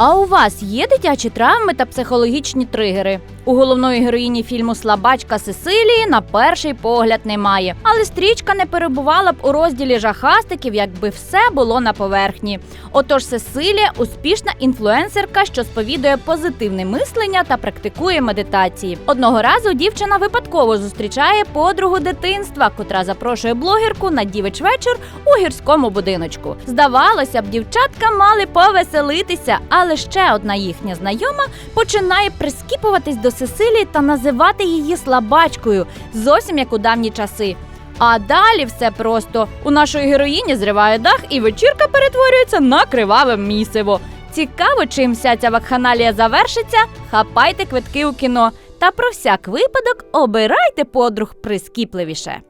А у вас є дитячі травми та психологічні тригери? У головної героїні фільму Слабачка Сесилії на перший погляд немає. Але стрічка не перебувала б у розділі жахастиків, якби все було на поверхні. Отож, Сесилія успішна інфлюенсерка, що сповідує позитивне мислення та практикує медитації. Одного разу дівчина випадково зустрічає подругу дитинства, котра запрошує блогерку на дівич вечір у гірському будиночку. Здавалося б, дівчатка мали повеселитися, але ще одна їхня знайома починає прискіпуватись до Сесилії та називати її слабачкою, зовсім як у давні часи. А далі все просто у нашої героїні зриває дах, і вечірка перетворюється на криваве місиво. Цікаво, чим вся ця вакханалія завершиться. Хапайте квитки у кіно. Та про всяк випадок обирайте подруг прискіпливіше.